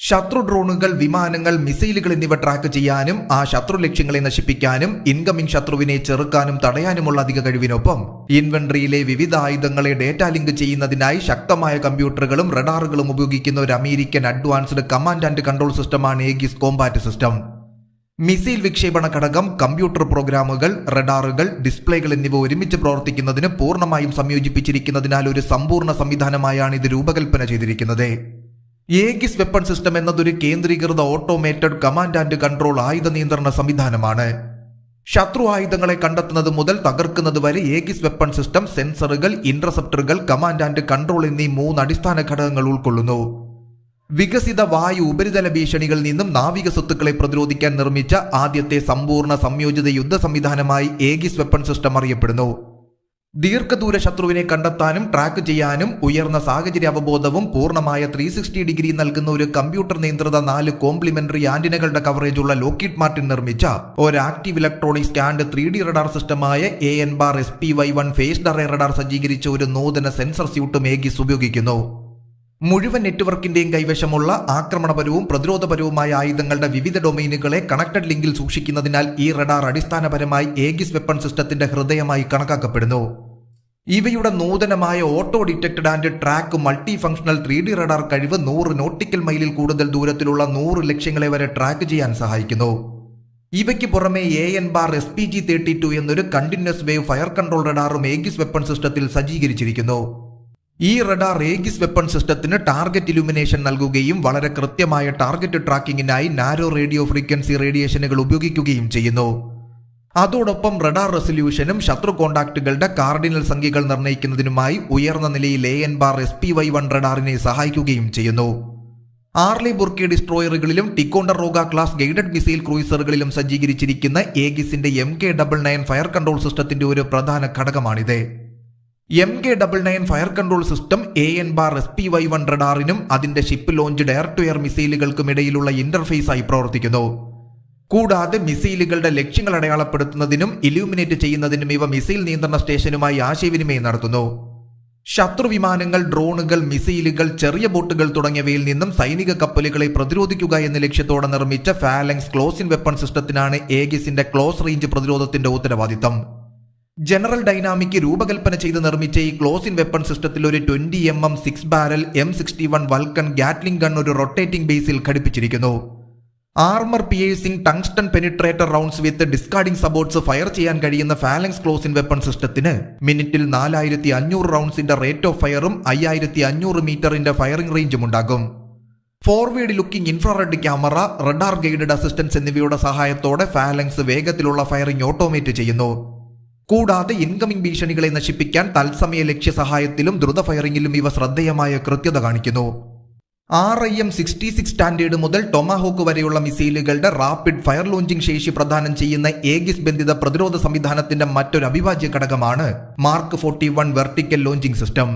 ശത്രു ഡ്രോണുകൾ വിമാനങ്ങൾ മിസൈലുകൾ എന്നിവ ട്രാക്ക് ചെയ്യാനും ആ ശത്രു ലക്ഷ്യങ്ങളെ നശിപ്പിക്കാനും ഇൻകമിംഗ് ശത്രുവിനെ ചെറുക്കാനും തടയാനുമുള്ള അധിക കഴിവിനൊപ്പം. ഇൻവെന്ററിയിലെ വിവിധ ആയുധങ്ങളെ ഡേറ്റ ലിങ്ക് ചെയ്യുന്നതിനായി ശക്തമായ കമ്പ്യൂട്ടറുകളും റഡാറുകളും ഉപയോഗിക്കുന്ന ഒരു American advanced command and control സിസ്റ്റമാണ് ഏഗിസ് കോംബാറ്റ് സിസ്റ്റം മിസൈൽ വിക്ഷേപണ ഘടകം കമ്പ്യൂട്ടർ പ്രോഗ്രാമുകൾ റഡാറുകൾ ഡിസ്പ്ലേകൾ എന്നിവ ഒരുമിച്ച് പ്രവർത്തിക്കുന്നതിന് പൂർണമായും സംയോജിപ്പിച്ചിരിക്കുന്നതിനാൽ ഒരു സമ്പൂർണ സംവിധാനമായാണ് ഇത് രൂപകൽപ്പന ചെയ്തിരിക്കുന്നത്. ഏഗിസ് വെപ്പൺ സിസ്റ്റം എന്നതൊരു കേന്ദ്രീകൃത ഓട്ടോമേറ്റഡ് കമാൻഡ് ആൻഡ് കൺട്രോൾ ആയുധ നിയന്ത്രണ സംവിധാനമാണ്. ശത്രു ആയുധങ്ങളെ കണ്ടെത്തുന്നത് മുതൽ തകർക്കുന്നത് വരെ ഏഗിസ് വെപ്പൺ സിസ്റ്റം സെൻസറുകൾ ഇന്റർസെപ്റ്ററുകൾ കമാൻഡ് ആൻഡ് കൺട്രോൾ എന്നീ മൂന്ന് അടിസ്ഥാന ഘടകങ്ങൾ ഉൾക്കൊള്ളുന്നു. വികസിത വായു ഉപരിതല ഭീഷണികളിൽ നിന്നും നാവിക സ്വത്തുക്കളെ പ്രതിരോധിക്കാൻ നിർമ്മിച്ച ആദ്യത്തെ സമ്പൂർണ സംയോജിത യുദ്ധ സംവിധാനമായി ഏഗിസ് വെപ്പൺ സിസ്റ്റം അറിയപ്പെടുന്നു. ദീർഘദൂര ശത്രുവിനെ കണ്ടെത്താനും ട്രാക്ക് ചെയ്യാനും ഉയർന്ന സാഹചര്യ അവബോധവും പൂർണമായ ത്രീ സിക്സ്റ്റി ഡിഗ്രി നൽകുന്ന ഒരു കമ്പ്യൂട്ടർ നിയന്ത്രിത നാല് കോംപ്ലിമെന്ററി ആന്റിനകളുടെ കവറേജുള്ള ലോക്കിഡ് മാർട്ടിൻ നിർമ്മിച്ച ഒരു active electronic stand three D radar സിസ്റ്റമായ A N bar S P Y one phased array radar സജ്ജീകരിച്ച ഒരു നൂതന സെൻസർ സ്യൂട്ടും ഏഗിസ് ഉപയോഗിക്കുന്നു. മുഴുവൻ നെറ്റ്വർക്കിന്റെയും കൈവശമുള്ള ആക്രമണപരവും പ്രതിരോധപരവുമായ ആയുധങ്ങളുടെ വിവിധ ഡൊമൈനുകളെ കണക്റ്റഡ് ലിങ്കിൽ സൂക്ഷിക്കുന്നതിനാൽ ഈ റഡാർ അടിസ്ഥാനപരമായി ഏഗിസ് വെപ്പൺ സിസ്റ്റത്തിന്റെ ഹൃദയമായി കണക്കാക്കപ്പെടുന്നു. ഇവയുടെ നൂതനമായ auto detected and track multi functional three D radar കഴിവ് നൂറ് നോട്ടിക്കൽ മൈലിൽ കൂടുതൽ ദൂരത്തിലുള്ള നൂറ് ലക്ഷ്യങ്ങളെ വരെ ട്രാക്ക് ചെയ്യാൻ സഹായിക്കുന്നു. ഇവയ്ക്ക് പുറമെ A N bar S P G thirty two എന്നൊരു കണ്ടിന്യൂസ് വേവ് ഫയർ കൺട്രോൾ റഡാറും ഏഗിസ് വെപ്പൺ സിസ്റ്റത്തിൽ സജ്ജീകരിച്ചിരിക്കുന്നു. ഈ റഡാർ ഏഗിസ് വെപ്പൺ സിസ്റ്റത്തിന് ടാർഗറ്റ് ഇലുമിനേഷൻ നൽകുകയും വളരെ കൃത്യമായ ടാർഗറ്റ് ട്രാക്കിങ്ങിനായി നാരോ റേഡിയോ ഫ്രീക്വൻസി റേഡിയേഷനുകൾ ഉപയോഗിക്കുകയും ചെയ്യുന്നു. അതോടൊപ്പം റഡാർ റെസൊല്യൂഷനും ശത്രു കോണ്ടാക്റ്റുകളുടെ കാർഡിനൽ സംഖ്യകൾ നിർണയിക്കുന്നതിനുമായി ഉയർന്ന നിലയിൽ A N bar S P Y one റഡാറിനെ സഹായിക്കുകയും ചെയ്യുന്നു. ആർലി ബുർക്കി ഡിസ്ട്രോയറുകളിലും Ticonderoga class guided missile ക്രൂയിസറുകളിലും സജ്ജീകരിച്ചിരിക്കുന്ന ഏഗിസിന്റെ M K double nine fire control സിസ്റ്റത്തിന്റെ ഒരു പ്രധാന ഘടകമാണിത്. M K double nine fire control system A N bar S P Y one റഡാറിനും അതിന്റെ ship launch air to air മിസൈലുകൾക്കും ഇടയിലുള്ള ഇന്റർഫേസായി പ്രവർത്തിക്കുന്നു. കൂടാതെ മിസൈലുകളുടെ ലക്ഷ്യങ്ങൾ അടയാളപ്പെടുത്തുന്നതിനും ഇലൂമിനേറ്റ് ചെയ്യുന്നതിനും ഇവ മിസൈൽ നിയന്ത്രണ സ്റ്റേഷനുമായി ആശയവിനിമയം നടത്തുന്നു. ശത്രു വിമാനങ്ങൾ ഡ്രോണുകൾ മിസൈലുകൾ ചെറിയ ബോട്ടുകൾ തുടങ്ങിയവയിൽ നിന്നും സൈനിക കപ്പലുകളെ പ്രതിരോധിക്കുക എന്ന ലക്ഷ്യത്തോടെ നിർമ്മിച്ച ഫാലങ്സ് ക്ലോസിൻ വെപ്പൺ സിസ്റ്റത്തിനാണ് ഏഗിസിന്റെ ക്ലോസ് റേഞ്ച് പ്രതിരോധത്തിന്റെ ഉത്തരവാദിത്തം. ജനറൽ ഡൈനാമിക് രൂപകൽപ്പന ചെയ്ത് നിർമ്മിച്ച ഈ ക്ലോസ് ഇൻ വെപ്പൺ സിസ്റ്റത്തിൽ ഒരു twenty M M six barrel M sixty one Vulcan Gatling gun ഒരു റൊട്ടേറ്റിംഗ് ബേസിൽ ഘടിപ്പിച്ചിരിക്കുന്നു. Armour piercing tungsten penetrator rounds with discarding supports fire ചെയ്യാൻ കഴിയുന്ന ഫാലങ്സ് ക്ലോസ് ഇൻ വെപ്പൺ സിസ്റ്റത്തിന് മിനിറ്റിൽ നാലായിരത്തി അഞ്ഞൂറ് റൗണ്ട്സിന്റെ റേറ്റ് ഓഫ് ഫയറും അയ്യായിരത്തി അഞ്ഞൂറ് മീറ്ററിന്റെ ഫയറിംഗ് റേഞ്ചും ഉണ്ടാകും. Forward looking infrared camera radar guided assistance എന്നിവയുടെ സഹായത്തോടെ ഫാലങ്സ് വേഗത്തിലുള്ള ഫയറിംഗ് ഓട്ടോമേറ്റ് ചെയ്യുന്നു. കൂടാതെ ഇൻകമിംഗ് ഭീഷണികളെ നശിപ്പിക്കാൻ തത്സമയ ലക്ഷ്യ സഹായത്തിലും ദ്രുത ഫയറിംഗിലും ഇവ ശ്രദ്ധേയമായ കൃത്യത കാണിക്കുന്നു. R I M sixty six standard മുതൽ ടൊമാഹോക്ക് വരെയുള്ള മിസൈലുകളുടെ റാപ്പിഡ് ഫയർ ലോഞ്ചിംഗ് ശേഷി പ്രദാനം ചെയ്യുന്ന ഏഗിസ് ബന്ധിത പ്രതിരോധ സംവിധാനത്തിന്റെ മറ്റൊരു അവിഭാജ്യ ഘടകമാണ് mark forty one vertical launching system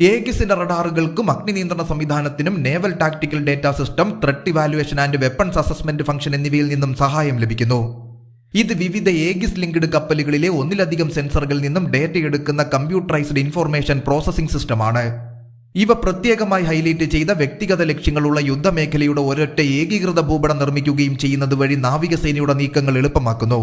ഏഗിസിന്റെ റഡാറുകൾക്കും അഗ്നി നിയന്ത്രണ സംവിധാനത്തിനും naval tactical data system threat evaluation and weapons assessment function എന്നിവയിൽ നിന്നും സഹായം ലഭിക്കുന്നു. ഇത് വിവിധ ഏഗിസ് ലിങ്ക്ഡ് കപ്പലുകളിലെ ഒന്നിലധികം സെൻസറുകളിൽ നിന്നും ഡേറ്റ എടുക്കുന്ന കമ്പ്യൂട്ടറൈസ്ഡ് ഇൻഫോർമേഷൻ പ്രോസസ്സിംഗ് സിസ്റ്റമാണ്. ഇവ പ്രത്യേകമായി ഹൈലൈറ്റ് ചെയ്ത വ്യക്തിഗത ലക്ഷ്യങ്ങളുള്ള യുദ്ധമേഖലയുടെ ഒരൊറ്റ ഏകീകൃത ഭൂപടം നിർമ്മിക്കുകയും ചെയ്യുന്നത് വഴി നാവികസേനയുടെ നീക്കങ്ങൾ എളുപ്പമാക്കുന്നു.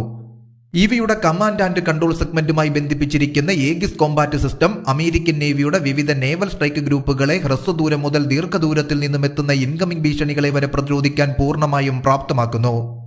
ഇവയുടെ കമാൻഡ് ആൻഡ് കൺട്രോൾ സെഗ്മെന്റുമായി ബന്ധിപ്പിച്ചിരിക്കുന്ന Aegis combat system American navy വിവിധ നേവൽ സ്ട്രൈക്ക് ഗ്രൂപ്പുകളെ ഹ്രസ്വദൂരം മുതൽ ദീർഘദൂരത്തിൽ നിന്നും എത്തുന്ന ഇൻകമിംഗ് ഭീഷണികളെ വരെ പ്രതിരോധിക്കാൻ പൂർണമായും പ്രാപ്തമാക്കുന്നു.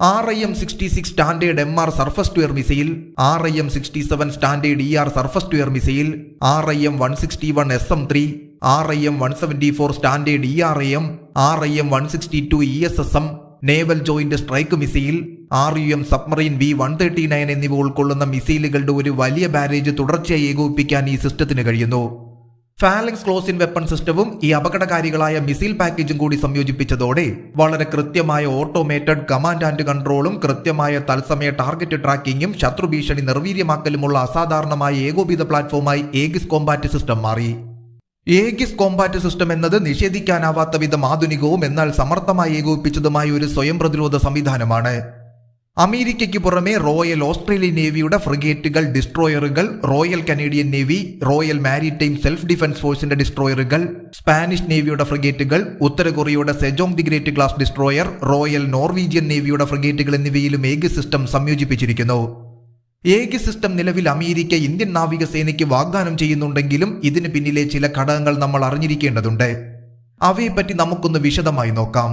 R I M sixty six standard M R surface to missile R I M sixty seven standard E R surface to missile R I M one sixty one S M three R I M one seventy four standard E R I M R I M one sixty two E S S M naval joint strike missile R U M submarine V one thirty nine എന്നിവ ഉൾക്കൊള്ളുന്ന മിസൈലുകളുടെ ഒരു വലിയ barrage തുടർച്ചയായി ഏകോപിപ്പിക്കാൻ ഈ സിസ്റ്റത്തിന് കഴിയുന്നു. ഫാലക്സ് ക്ലോസിൻ weapon സിസ്റ്റവും ഈ അപകടകാരികളായ മിസൈൽ പാക്കേജും കൂടി സംയോജിപ്പിച്ചതോടെ വളരെ കൃത്യമായ ഓട്ടോമേറ്റഡ് കമാൻഡ് ആൻഡ് കൺട്രോളും കൃത്യമായ തത്സമയ ടാർഗറ്റ് ട്രാക്കിങ്ങും ശത്രു ഭീഷണി നിർവീര്യമാക്കലുമുള്ള അസാധാരണമായ ഏകോപിത പ്ലാറ്റ്ഫോമായി ഏഗിസ് കോമ്പാറ്റ് സിസ്റ്റം മാറി. ഏഗിസ് കോമ്പാറ്റ് സിസ്റ്റം എന്നത് നിഷേധിക്കാനാവാത്ത വിധം ആധുനികവും എന്നാൽ സമർത്ഥമായി ഏകോപിപ്പിച്ചതുമായ ഒരു സ്വയം പ്രതിരോധ സംവിധാനമാണ്. അമേരിക്കയ്ക്ക് പുറമെ റോയൽ ഓസ്ട്രേലിയൻ നേവിയുടെ ഫ്രിഗേറ്റുകൾ ഡിസ്ട്രോയറുകൾ royal Canadian navy royal maritime self defence ഫോഴ്സിന്റെ ഡിസ്ട്രോയറുകൾ സ്പാനിഷ് നേവിയുടെ ഫ്രിഗേറ്റുകൾ ഉത്തര കൊറിയയുടെ Sejong the great class destroyer royal Norwegian നേവിയുടെ ഫ്രിഗേറ്റുകൾ എന്നിവയിലും ഏക സിസ്റ്റം സംയോജിപ്പിച്ചിരിക്കുന്നു. ഏക സിസ്റ്റം നിലവിൽ അമേരിക്ക ഇന്ത്യൻ നാവികസേനയ്ക്ക് വാഗ്ദാനം ചെയ്യുന്നുണ്ടെങ്കിലും ഇതിന് പിന്നിലെ ചില ഘടകങ്ങൾ നമ്മൾ അറിഞ്ഞിരിക്കേണ്ടതുണ്ട്. അവയെപ്പറ്റി നമുക്കൊന്ന് വിശദമായി നോക്കാം.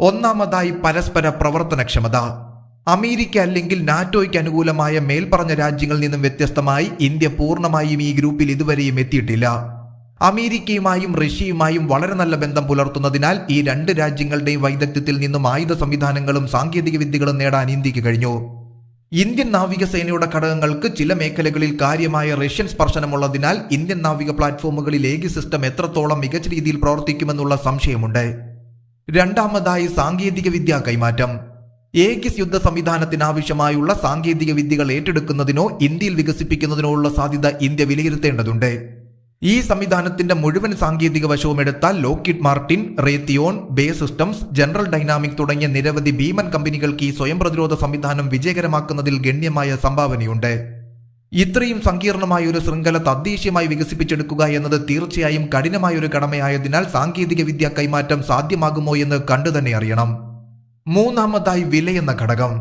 ഒന്നാമതായി പരസ്പര പ്രവർത്തനക്ഷമത. അമേരിക്ക അല്ലെങ്കിൽ നാറ്റോയ്ക്ക് അനുകൂലമായ മേൽപ്പറഞ്ഞ രാജ്യങ്ങളിൽ നിന്നും വ്യത്യസ്തമായി ഇന്ത്യ പൂർണമായും ഈ ഗ്രൂപ്പിൽ ഇതുവരെയും എത്തിയിട്ടില്ല. അമേരിക്കയുമായും റഷ്യയുമായും വളരെ നല്ല ബന്ധം പുലർത്തുന്നതിനാൽ ഈ രണ്ട് രാജ്യങ്ങളുടെയും വൈദഗ്ധ്യത്തിൽ നിന്നും ആയുധ സംവിധാനങ്ങളും സാങ്കേതിക വിദ്യകളും നേടാൻ ഇന്ത്യയ്ക്ക് കഴിഞ്ഞു. ഇന്ത്യൻ നാവികസേനയുടെ ഘടകങ്ങൾക്ക് ചില മേഖലകളിൽ കാര്യമായ റഷ്യൻ സ്പർശനമുള്ളതിനാൽ ഇന്ത്യൻ നാവിക പ്ലാറ്റ്ഫോമുകളിൽ ഏകി സിസ്റ്റം എത്രത്തോളം മികച്ച രീതിയിൽ പ്രവർത്തിക്കുമെന്നുള്ള സംശയമുണ്ട്. രണ്ടാമതായി സാങ്കേതിക വിദ്യാ കൈമാറ്റം. ഏകിസ് യുദ്ധ സംവിധാനത്തിനാവശ്യമായുള്ള സാങ്കേതിക വിദ്യകൾ ഏറ്റെടുക്കുന്നതിനോ ഇന്ത്യയിൽ വികസിപ്പിക്കുന്നതിനോ ഉള്ള സാധ്യത ഇന്ത്യ വിലയിരുത്തേണ്ടതുണ്ട്. ഈ സംവിധാനത്തിന്റെ മുഴുവൻ സാങ്കേതിക വശവും എടുത്താൽ Lockheed Martin Raytheon BAE systems general dynamic തുടങ്ങിയ നിരവധി ഭീമൻ കമ്പനികൾക്ക് ഈ സ്വയം പ്രതിരോധ സംവിധാനം വിജയകരമാക്കുന്നതിൽ ഗണ്യമായ സംഭാവനയുണ്ട്. ഇത്രയും സങ്കീർണമായ ഒരു ശൃംഖല തദ്ദേശീയമായി വികസിപ്പിച്ചെടുക്കുക എന്നത് തീർച്ചയായും കഠിനമായ ഒരു കടമയായതിനാൽ സാങ്കേതിക വിദ്യ കൈമാറ്റം സാധ്യമാകുമോ എന്ന് കണ്ടുതന്നെ അറിയണം. മൂന്നാമതായി വിലയെന്ന ഘടകം.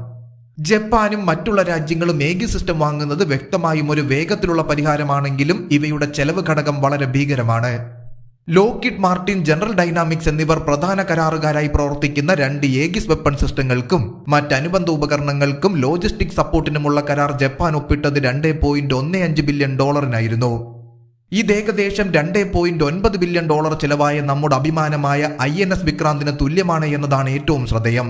ജപ്പാനും മറ്റുള്ള രാജ്യങ്ങളും ഏകി സിസ്റ്റം വാങ്ങുന്നത് വ്യക്തമായും ഒരു വേഗത്തിലുള്ള പരിഹാരമാണെങ്കിലും ഇവയുടെ ചെലവ് ഘടകം വളരെ ഭീകരമാണ്. ലോക്കിഡ് മാർട്ടിൻ ജനറൽ ഡൈനാമിക്സ് എന്നിവർ പ്രധാന കരാറുകാരായി പ്രവർത്തിക്കുന്ന രണ്ട് ഏഗിസ് വെപ്പൺ സിസ്റ്റങ്ങൾക്കും മറ്റനുബന്ധ ഉപകരണങ്ങൾക്കും ലോജിസ്റ്റിക് സപ്പോർട്ടിനുമുള്ള കരാർ ജപ്പാൻ ഒപ്പിട്ടത് രണ്ട് ബില്യൺ ഡോളറിനായിരുന്നു ഇത് ഏകദേശം രണ്ട് പോയിന്റ് ഒൻപത് ബില്യൺ ഡോളർ ചിലവായ നമ്മുടെ അഭിമാനമായ ഐ എൻ എസ് വിക്രാന്തിന് തുല്യമാണ് എന്നതാണ് ഏറ്റവും ശ്രദ്ധേയം.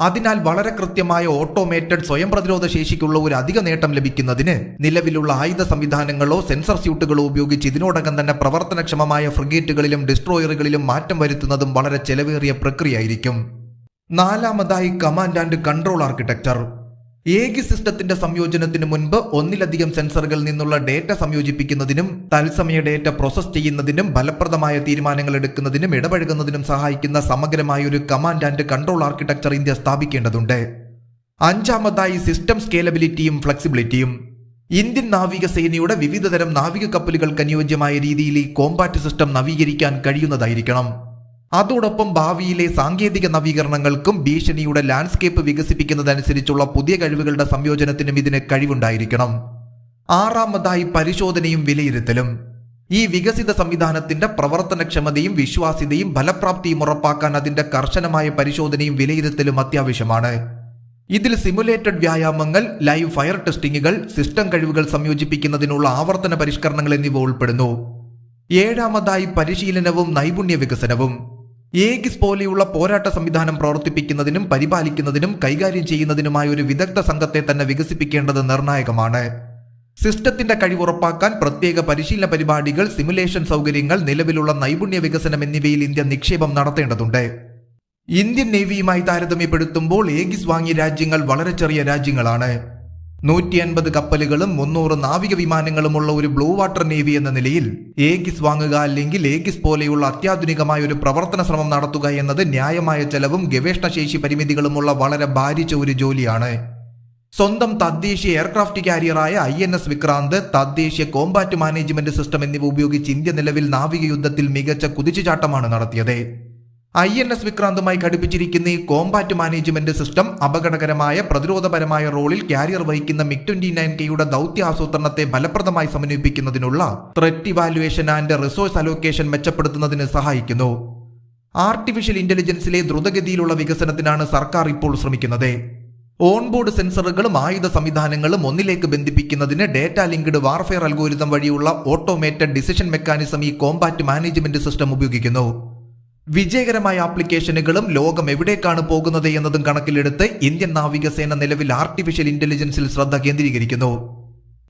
അതിനാൽ വളരെ കൃത്യമായ ഓട്ടോമേറ്റഡ് സ്വയം പ്രതിരോധ ശേഷിക്കുള്ള ഒരു അധിക നേട്ടം ലഭിക്കുന്നതിന് നിലവിലുള്ള ആയുധ സംവിധാനങ്ങളോ സെൻസർ സ്യൂട്ടുകളോ ഉപയോഗിച്ച് ഇതിനോടകം തന്നെ പ്രവർത്തനക്ഷമമായ ഫ്രിഗേറ്റുകളിലും ഡിസ്ട്രോയറുകളിലും മാറ്റം വരുത്തുന്നതും വളരെ ചെലവേറിയ പ്രക്രിയയായിരിക്കും. നാലാമതായി കമാൻഡ് ആൻഡ് കൺട്രോൾ ആർക്കിടെക്ചർ ഏകി സിസ്റ്റത്തിന്റെ സംയോജനത്തിന് മുൻപ് ഒന്നിലധികം സെൻസറുകളിൽ നിന്നുള്ള ഡേറ്റ സംയോജിപ്പിക്കുന്നതിനും തത്സമയ ഡേറ്റ പ്രോസസ് ചെയ്യുന്നതിനും ഫലപ്രദമായ തീരുമാനങ്ങൾ എടുക്കുന്നതിനും ഇടപഴകുന്നതിനും സഹായിക്കുന്ന സമഗ്രമായ ഒരു command and control architecture India സ്ഥാപിക്കേണ്ടതുണ്ട്. അഞ്ചാമതായി സിസ്റ്റം സ്കേലബിലിറ്റിയും ഫ്ലെക്സിബിലിറ്റിയും. ഇന്ത്യൻ നാവിക സേനയുടെ വിവിധതരം നാവിക കപ്പലുകൾക്ക് അനുയോജ്യമായ രീതിയിൽ ഈ കോമ്പാറ്റ് സിസ്റ്റം നവീകരിക്കാൻ കഴിയുന്നതായിരിക്കണം. അതോടൊപ്പം ഭാവിയിലെ സാങ്കേതിക നവീകരണങ്ങൾക്കും ഭീഷണിയുടെ ലാൻഡ്സ്കേപ്പ് വികസിപ്പിക്കുന്നതനുസരിച്ചുള്ള പുതിയ കഴിവുകളുടെ സംയോജനത്തിനും ഇതിന് കഴിവുണ്ടായിരിക്കണം. ആറാമതായി പരിശോധനയും വിലയിരുത്തലും. ഈ വികസിത സംവിധാനത്തിന്റെ പ്രവർത്തനക്ഷമതയും വിശ്വാസ്യതയും ഫലപ്രാപ്തിയും ഉറപ്പാക്കാൻ അതിന്റെ കർശനമായ പരിശോധനയും വിലയിരുത്തലും അത്യാവശ്യമാണ്. ഇതിൽ സിമുലേറ്റഡ് വ്യായാമങ്ങൾ ലൈവ് ഫയർ ടെസ്റ്റിംഗുകൾ സിസ്റ്റം കഴിവുകൾ സംയോജിപ്പിക്കുന്നതിനുള്ള ആവർത്തന പരിഷ്കരണങ്ങൾ എന്നിവ ഉൾപ്പെടുന്നു. ഏഴാമതായി പരിശീലനവും നൈപുണ്യ വികസനവും. ഏഗിസ് പോലെയുള്ള പോരാട്ട സംവിധാനം പ്രവർത്തിപ്പിക്കുന്നതിനും പരിപാലിക്കുന്നതിനും കൈകാര്യം ചെയ്യുന്നതിനുമായ ഒരു വിദഗ്ധ സംഘത്തെ തന്നെ വികസിപ്പിക്കേണ്ടത് നിർണായകമാണ്. സിസ്റ്റത്തിന്റെ കഴിവുറപ്പാക്കാൻ പ്രത്യേക പരിശീലന പരിപാടികൾ സിമുലേഷൻ സൗകര്യങ്ങൾ നിലവിലുള്ള നൈപുണ്യ വികസനം എന്നിവയിൽ ഇന്ത്യ നിക്ഷേപം നടത്തേണ്ടതുണ്ട്. ഇന്ത്യൻ നേവിയുമായി താരതമ്യപ്പെടുത്തുമ്പോൾ ഏഗിസ് വാങ്ങിയ രാജ്യങ്ങൾ വളരെ ചെറിയ രാജ്യങ്ങളാണ്. നൂറ്റി അൻപത് കപ്പലുകളും മുന്നൂറ് നാവിക വിമാനങ്ങളുമുള്ള ഒരു ബ്ലൂ വാട്ടർ നേവി എന്ന നിലയിൽ ഏഗിസ് വാങ്ങുക അല്ലെങ്കിൽ ഏഗിസ് പോലെയുള്ള അത്യാധുനികമായ ഒരു പ്രവർത്തന ശ്രമം നടത്തുക എന്നത് ന്യായമായ ചെലവും ഗവേഷണശേഷി പരിമിതികളുമുള്ള വളരെ ഭാരിച്ച ഒരു ജോലിയാണ്. സ്വന്തം തദ്ദേശീയ എയർക്രാഫ്റ്റ് കാരിയറായ ഐ എൻ എസ് വിക്രാന്ത് തദ്ദേശീയ കോമ്പാറ്റ് മാനേജ്മെന്റ് സിസ്റ്റം എന്നിവ ഉപയോഗിച്ച് ഇന്ത്യ നിലവിൽ നാവിക യുദ്ധത്തിൽ മികച്ച കുതിച്ചുചാട്ടമാണ് നടത്തിയത്. ഐ എൻ എസ് വിക്രാന്തുമായി ഘടിപ്പിച്ചിരിക്കുന്ന ഈ കോമ്പാറ്റ് മാനേജ്മെന്റ് സിസ്റ്റം അപകടകരമായ പ്രതിരോധപരമായ റോളിൽ കാരിയർ വഹിക്കുന്ന മിക് ട്വന്റി നയൻ കെയുടെ ദൗത്യ ആസൂത്രണത്തെ ഫലപ്രദമായി സമന്വയിപ്പിക്കുന്നതിനുള്ള threat evaluation and resource allocation മെച്ചപ്പെടുത്തുന്നതിന് സഹായിക്കുന്നു. ആർട്ടിഫിഷ്യൽ ഇന്റലിജൻസിലെ ദ്രുതഗതിയിലുള്ള വികസനത്തിനാണ് സർക്കാർ ഇപ്പോൾ ശ്രമിക്കുന്നത്. ഓൺബോർഡ് സെൻസറുകളും ആയുധ സംവിധാനങ്ങളും ഒന്നിലേക്ക് ബന്ധിപ്പിക്കുന്നതിന് ഡേറ്റ ലിങ്ക്ഡ് വാർഫെയർ അൽഗോരിതം വഴിയുള്ള ഓട്ടോമേറ്റഡ് ഡിസിഷൻ മെക്കാനിസം ഈ കോമ്പാറ്റ് മാനേജ്മെന്റ് സിസ്റ്റം ഉപയോഗിക്കുന്നു. വിജയകരമായ ആപ്ലിക്കേഷനുകളും ലോകം എവിടേക്കാണ് പോകുന്നത് എന്നതും കണക്കിലെടുത്ത് ഇന്ത്യൻ നാവികസേന നിലവിൽ ആർട്ടിഫിഷ്യൽ ഇന്റലിജൻസിൽ ശ്രദ്ധ കേന്ദ്രീകരിക്കുന്നു.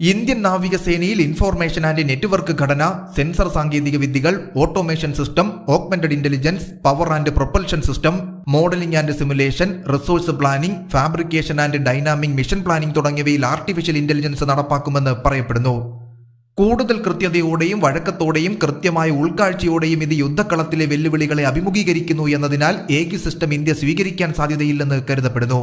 ഇന്ത്യൻ നാവികസേനയിൽ ഇൻഫോർമേഷൻ ആൻഡ് നെറ്റ്വർക്ക് ഘടന സെൻസർ സാങ്കേതിക വിദ്യകൾ automation system augmented intelligence power and propulsion system modelling and simulation resource planning fabrication and dynamic mission planning തുടങ്ങിയവയിൽ ആർട്ടിഫിഷ്യൽ ഇന്റലിജൻസ് നടപ്പാക്കുമെന്ന് പറയപ്പെടുന്നു. കൂടുതൽ കൃത്യതയോടെയും വഴക്കത്തോടെയും കൃത്യമായ ഉൾക്കാഴ്ചയോടെയും ഇത് യുദ്ധക്കളത്തിലെ വെല്ലുവിളികളെ അഭിമുഖീകരിക്കുന്നു എന്നതിനാൽ ഏകി സിസ്റ്റം ഇന്ത്യ സ്വീകരിക്കാൻ സാധ്യതയില്ലെന്ന് കരുതപ്പെടുന്നു.